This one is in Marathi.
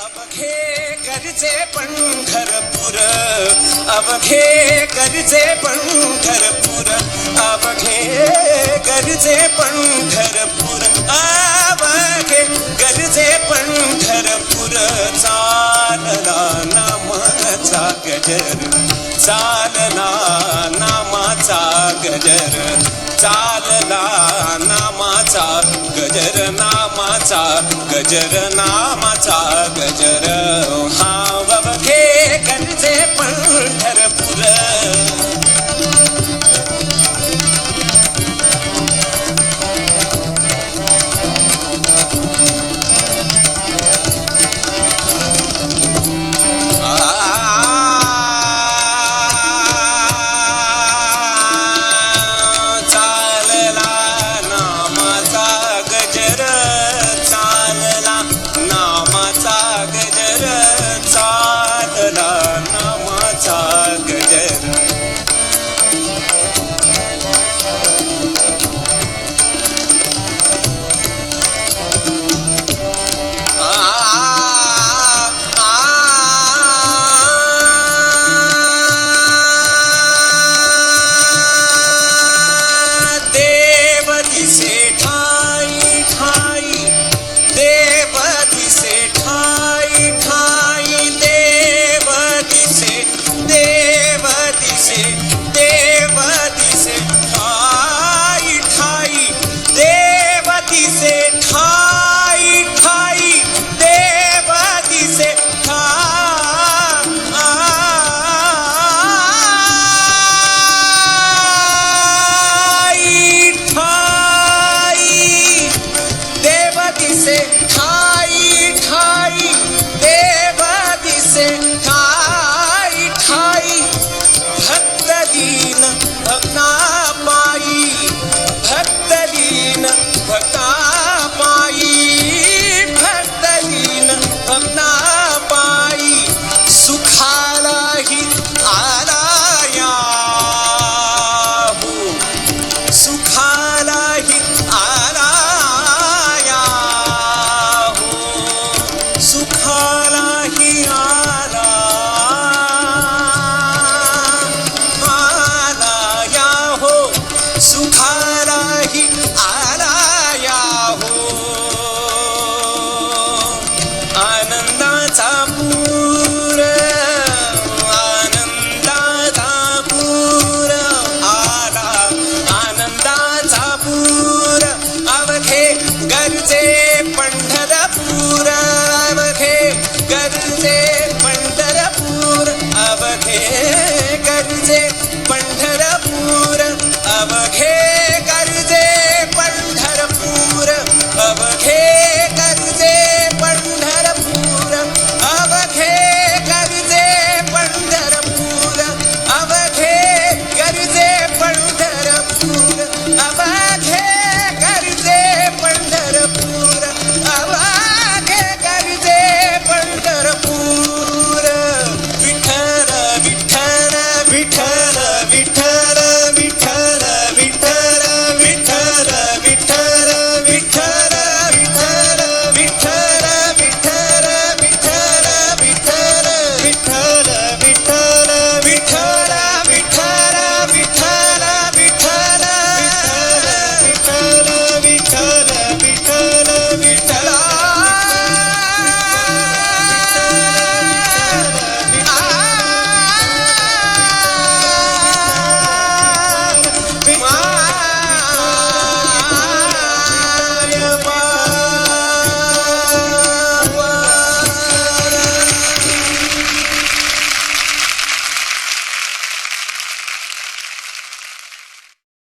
अवघे करजे पंढरपूर अवघे करजे पंढरपूर अवघे करजे पंढरपूर अवघे करजे पंढरपूर चालला नाम गजर चालला नामाचा गजर चालला नामाचा गजर नामाचा गजर नामाचा गजर. हा